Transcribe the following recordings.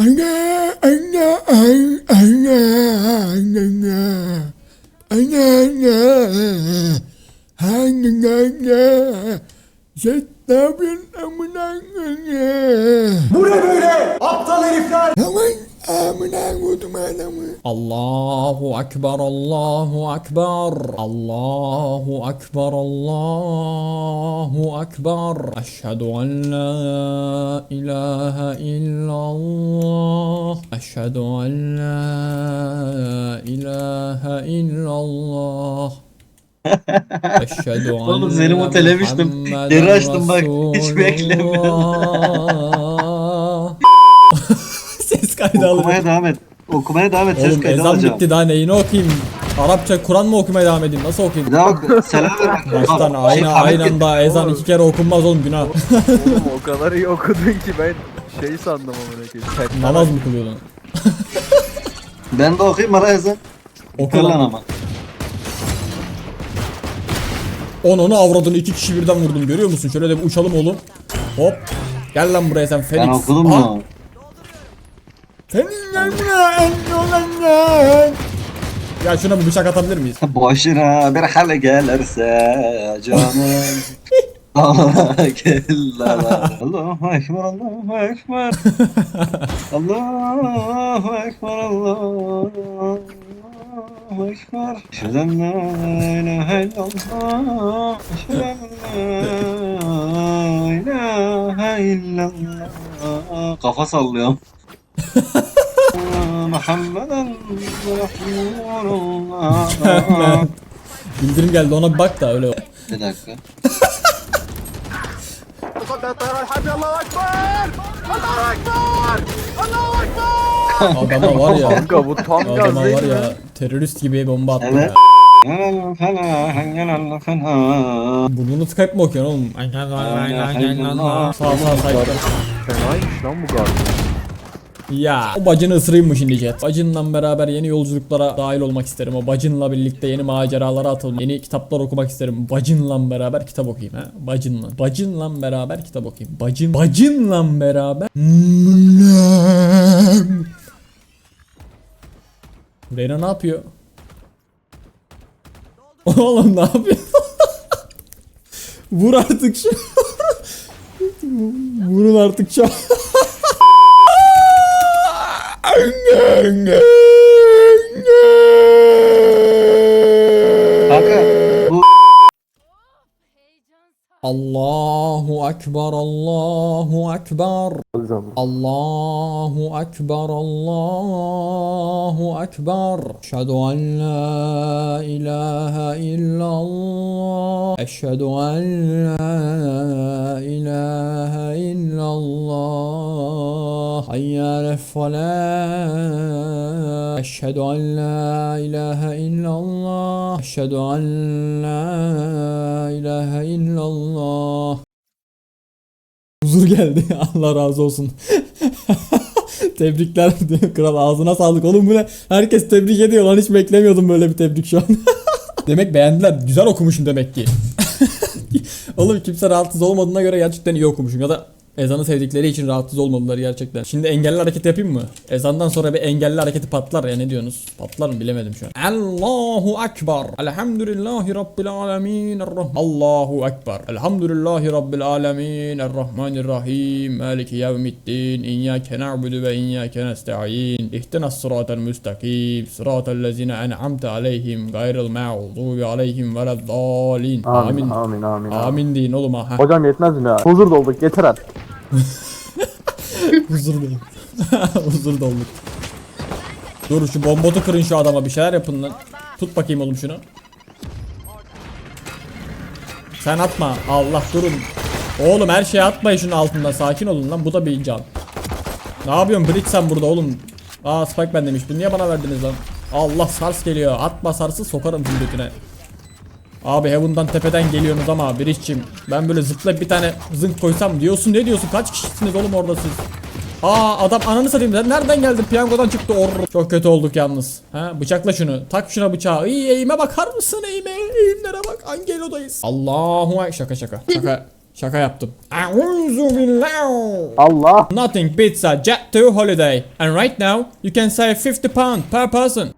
Ana, ana, ana, ana, ana, ana, ana, ana, Sen ne yapıyorsun amına koyayım? Bu ne böyle? Aptal herifler! Aman amına koydum adamı. Allahu Ekber, Allahu Ekber, Allahu Ekber, Allahu Ekber. Eşhedü en la ilahe illallah. Eşhedü en la ilahe illallah. Eşhedü en Oğlum seni mutelemiştim. Geri açtım bak, hiç beklemiyordum. Ses kaydı alıyor. Okumaya devam et. Okumaya devam et. Ses Oğlum kaydı ezan alacağım. bitti daha neyini okuyayım? Arapça Kur'an mı okumaya devam edeyim? Nasıl okuyayım? Daha oku. Selam ver. Baştan Bak, aynı aynı anda ezan iki kere okunmaz oğlum günah. Oğlum o kadar iyi okudun ki ben şey sandım amına koyayım. Namaz mı kılıyordun? Ben de okuyayım bana yazın. Oku lan ama. On onu avradını iki kişi birden vurdum görüyor musun? Şöyle de bir uçalım oğlum. Hop. Gel lan buraya sen Felix. Ben okudum mu? Senin yanına en olanlar. Ya şuna bir bıçak atabilir miyiz? Boşuna bir hal gelirse canım. Allah ekber, Allahu ekber. Allahu ekber, Allahu ekber. Şuradan la ilahe illallah. Şuradan la ilahe illallah. Kafa sallıyorum. Muhammeden Resulullah. Bildirim geldi ona bir bak da öyle. Bir dakika. Allahu Ekber! Allahu Ekber! Allahu Ekber! Adama var ya. Kanka bu tam Adama var mi? ya terörist gibi bomba attı Evet. ya. Burnunu tıkayıp mı okuyorsun oğlum? Sağ sağ sağ. Fenaymış lan bu gaz. Ya o bacını ısırayım mı şimdi Jet? Bacınla beraber yeni yolculuklara dahil olmak isterim. O bacınla birlikte yeni maceralara atılmak, yeni kitaplar okumak isterim. Bacınla beraber kitap okuyayım ha. Bacınla. Bacınla beraber kitap okuyayım. Bacın. Bacınla beraber. Reyna ne yapıyor? Oğlum ne yapıyor? Vur artık şu. Vurun artık şu. Kanka bu Allahu Ekber, Allahu Ekber. Allahu Ekber, Allahu Ekber. Eşhedü en la ilahe illallah. Eşhedü en la ilahe illallah. Hayyâle felah. Eşhedü en la ilahe illallah. Eşhedü en la ilahe illallah. Huzur geldi. Allah razı olsun. Tebrikler diyor kral ağzına sağlık oğlum bu ne? Herkes tebrik ediyor lan hiç beklemiyordum böyle bir tebrik şu an. demek beğendiler. Güzel okumuşum demek ki. oğlum kimse rahatsız olmadığına göre gerçekten iyi okumuşum ya da ezanı sevdikleri için rahatsız olmadılar gerçekten. Şimdi engelli hareket yapayım mı? Ezandan sonra bir engelli hareketi patlar ya ne diyorsunuz? Patlar mı bilemedim şu an. Allahu Ekber. Elhamdülillahi Rabbil Alemin. Allahu Ekber. Elhamdülillahi Rabbil Alemin. Errahmanirrahim. Maliki yevmiddin. İyyâke na'budu ve iyyâke nesta'in. İhtinas sıratel müstakim. Sıratel lezine en'amte aleyhim. Gayril mağdubi aleyhim veleddallin. Amin. Amin amin. Amin deyin oğlum ha. Hocam yetmez mi ya? Huzur dolduk yeter artık. Huzur değil. Huzur dolduk. Dur şu bombotu kırın şu adama bir şeyler yapın lan. Tut bakayım oğlum şunu. Sen atma. Allah durun. Oğlum her şeyi atmayın şunun altında. Sakin olun lan. Bu da bir can. Ne yapıyorsun Bridge sen burada oğlum? Aa Spike ben demiş. Bu niye bana verdiniz lan? Allah sars geliyor. Atma sarsı sokarım tüm götüne. Abi Heaven'dan tepeden geliyorsunuz ama Bridge'cim ben böyle zıplayıp bir tane zınk koysam diyorsun ne diyorsun kaç kişisiniz oğlum orada siz? Aa adam ananı satayım sen nereden geldin piyangodan çıktı or. Çok kötü olduk yalnız. Ha bıçakla şunu tak şuna bıçağı. İyi eğime bakar mısın eğime eğimlere bak hangi elodayız? Allahu Ekber şaka şaka şaka Şaka yaptım. Allah. Nothing beats a jet to holiday. And right now you can save 50 pound per person.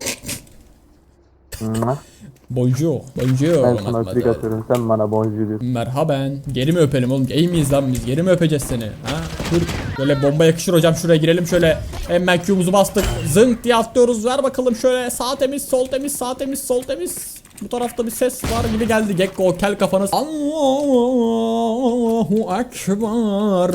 Bonjour. Bonjour. Ben sana öpük atıyorum sen bana bonjour diyorsun. Merhaben. Geri mi öpelim oğlum? Gay miyiz lan biz? Geri mi öpeceğiz seni? Ha? Dur. Böyle bomba yakışır hocam. Şuraya girelim şöyle. Hemen Q'muzu bastık. Zınk diye atlıyoruz. Ver bakalım şöyle. Sağ temiz, sol temiz, sağ temiz, sol temiz. Bu tarafta bir ses var gibi geldi. Gekko kel kafanız. Allahu Ekber.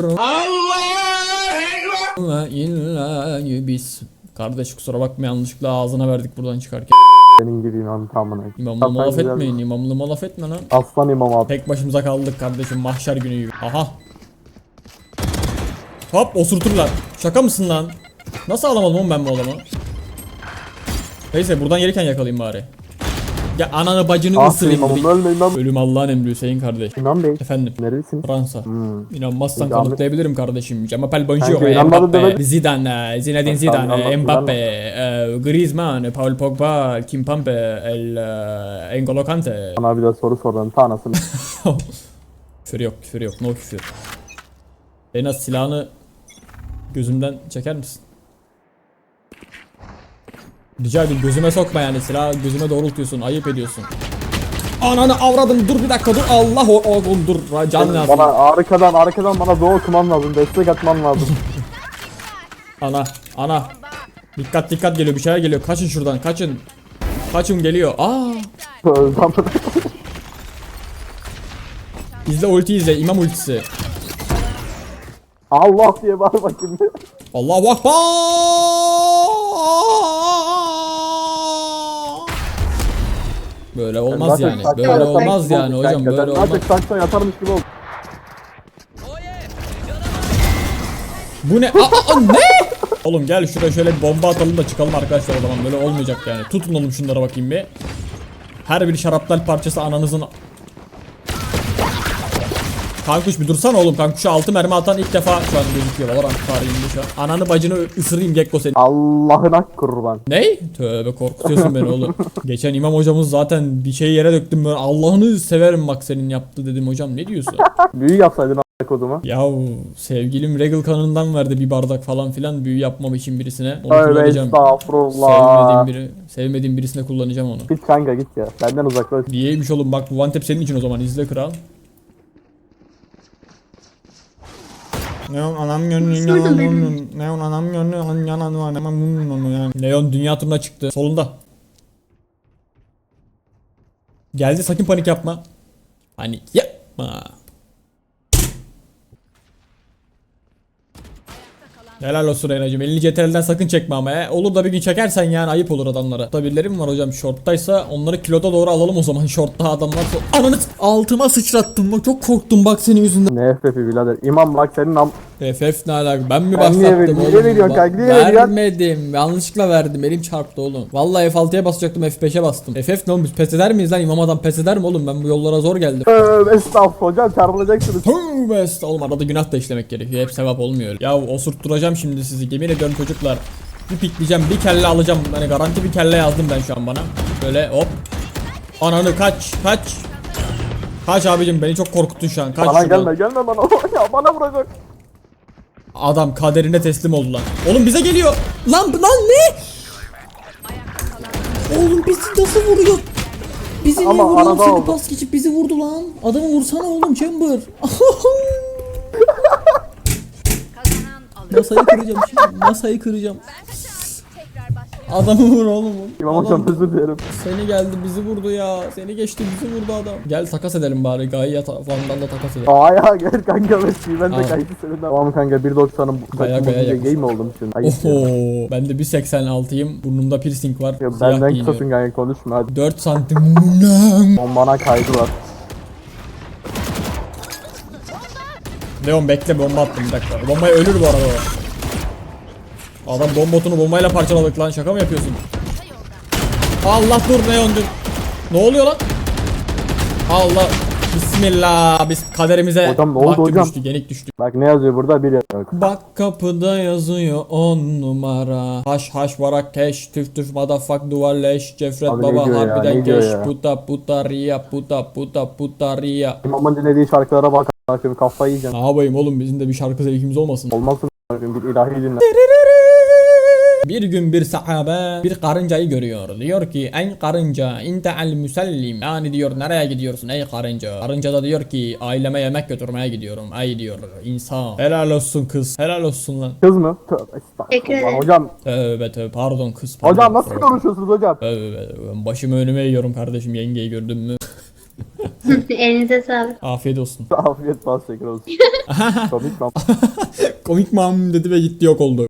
Allahu illa biz. Kardeş kusura bakma yanlışlıkla ağzına verdik buradan çıkarken. Senin gibi imam tamamına. İmamlığıma laf etmeyin. İmamlığıma laf etme lan. Aslan imam abi. Tek başımıza kaldık kardeşim mahşer günü gibi. Aha. Hop osurturlar. Şaka mısın lan? Nasıl alamadım oğlum ben bu adamı? Neyse buradan gelirken yakalayayım bari. Ya ananı bacını Ah ısırayım. imamım dedik. ölme imam. Ölüm Allah'ın emri Hüseyin kardeş. İmam bey. Efendim Neredesin? Fransa. Hmm. İnanmazsan kanıtlayabilirim kardeşim. Je m'appelle bonjour Mbappe. Zidane, Zinedine Zidane, Mbappe, e, Griezmann, Paul Pogba, Kimpembe, El e, N'Golo Kante. Bana bir de soru sorun. Ta anasını. küfür yok, küfür yok, no küfür. En az silahını gözümden çeker misin? Rica ederim gözüme sokma yani silahı gözüme doğrultuyorsun, ayıp ediyorsun. Ananı avradım dur bir dakika dur Allah o oğlum dur can lazım. bana arkadan arkadan bana doğu okuman lazım. Destek atman lazım. Ana ana. Dikkat dikkat geliyor bir şeyler geliyor kaçın şuradan kaçın. Kaçın geliyor. Aa. İzle ulti izle imam ultisi. Allah diye bağır bakayım. Allahu Akbar. Böyle olmaz yani. saksan Böyle olmaz yani hocam böyle olmaz. Artık saksan yatarmış gibi oldu. Bu ne? Aa, aa, ne? Oğlum gel şuraya şöyle bir bomba atalım da çıkalım arkadaşlar o zaman böyle olmayacak yani. Tutun oğlum şunlara bakayım bir. Her bir şaraptal parçası ananızın Kankuş bir dursana oğlum. Kankuş'a 6 mermi atan ilk defa şu an gözüküyor. Valorant tarihinde şu an. Ananı bacını ısırayım Gekko seni. Allah'ına kurban. Ney? Tövbe korkutuyorsun beni oğlum. Geçen imam hocamız zaten bir şey yere döktüm böyle. Allah'ını severim bak senin yaptı dedim hocam. Ne diyorsun? Büyü yapsaydın a**a kodumu. Yahu sevgilim Regal kanından verdi bir bardak falan filan büyü yapmam için birisine. Onu Tövbe kullanacağım. estağfurullah. Sevmediğim biri, sevmediğim birisine kullanacağım onu. Git kanka git ya. Benden uzaklaş. Diyeymiş oğlum bak bu one tap senin için o zaman izle kral. Neon anam gönlü Neon anam gönlü yanan Neon dünya turuna çıktı. Solunda. Geldi sakın panik yapma. Panik yapma. Helal olsun Reyna'cım. Elini CTRL'den sakın çekme ama he. Olur da bir gün çekersen yani ayıp olur adamlara. Tabirlerim var hocam. Short'taysa onları kiloda doğru alalım o zaman. Short'ta adamlar. Ananı altıma sıçrattım. Bak çok korktum bak senin yüzünden. Ne FF'i birader. İmam bak senin am... FF ne alaka? Ben mi Ben başlattım oğlum? Niye veriyorsun kanka? Niye veriyorsun? Vermedim. Yanlışlıkla verdim. Elim çarptı oğlum. Vallahi F6'ya basacaktım F5'e bastım. FF ne? Biz pes eder miyiz lan? İmam adam pes eder mi oğlum? Ben bu yollara zor geldim. Tövbe estağfurullah hocam çarpılacaksınız. Tövbe est- Oğlum arada günah da işlemek gerekiyor. Hep sevap olmuyor. Ya osurtturacağım şimdi sizi. Yemin ediyorum çocuklar. Bir pikleyeceğim. Bir kelle alacağım. Hani garanti bir kelle yazdım ben şu an bana. Böyle hop. Ananı kaç. Kaç. Kaç abicim beni çok korkuttun şu an. Kaç Bana şuradan. gelme gelme bana. ya bana vuracak. Adam kaderine teslim oldu lan. Oğlum bize geliyor. Lan lan ne? Oğlum bizi nasıl vuruyor? Bizi Ama niye vuruyor? arada Seni oldu. pas geçip bizi vurdu lan. Adamı vursana oğlum Chamber. Kazanan. Masayı kıracağım şimdi. Masayı kıracağım. Adamı vur oğlum. İmam Adam- hocam özür dilerim. Seni geldi bizi vurdu ya. Seni geçti bizi vurdu adam. Gel takas edelim bari. Gaia ta- Van'dan da takas edelim. Aa ya gel kanka Messi ben de Al. kaydı seninle. Tamam kanka 1.90'ım bu Gaya takım gaya gay mi oldum şimdi? Ayıp ya. Oho. Ben de 1.86'yım. Burnumda piercing var. Ya Siyah benden giyiniyorum. kısasın kanka konuşma hadi. 4 santim. On bana kaydı var. Leon bekle bomba attım bir dakika. Bombaya ölür bu arada o. Adam bombotunu bombayla parçaladık lan şaka mı yapıyorsun? Allah dur Leon dur. Ne oluyor lan? Allah. Bismillah. Biz kaderimize Hocam ne oldu hocam? düştük, yenik düştük. Bak ne yazıyor burada bir yok. Bak kapıda yazıyor on numara. Haş haş varak keş tüf tüf madafak duvar leş. Cefret Abi ne baba diyor ya, harbiden ne diyor geç. ya? Puta puta ria puta puta puta ria. İmamın dinlediği şarkılara bak Bakın kafayı yiyeceğim. Ne yapayım oğlum bizim de bir şarkı zevkimiz olmasın. Olmazsın bakın bir ilahi dinle. Bir gün bir sahabe bir karıncayı görüyor. Diyor ki ey karınca inte al müsellim. Yani diyor nereye gidiyorsun ey karınca? Karınca da diyor ki aileme yemek götürmeye gidiyorum. Ay diyor insan. Helal olsun kız. Helal olsun lan. Kız mı? Tövbe Teşekkür estağfurullah. Hocam, Tövbe tövbe pardon kız. Pardon. hocam nasıl konuşuyorsunuz hocam? Tövbe, ben başımı önüme yiyorum kardeşim yengeyi gördün mü? Elinize sağlık. Afiyet olsun. Afiyet bal şeker olsun. Komik lan. Komik mam dedi ve gitti yok oldu.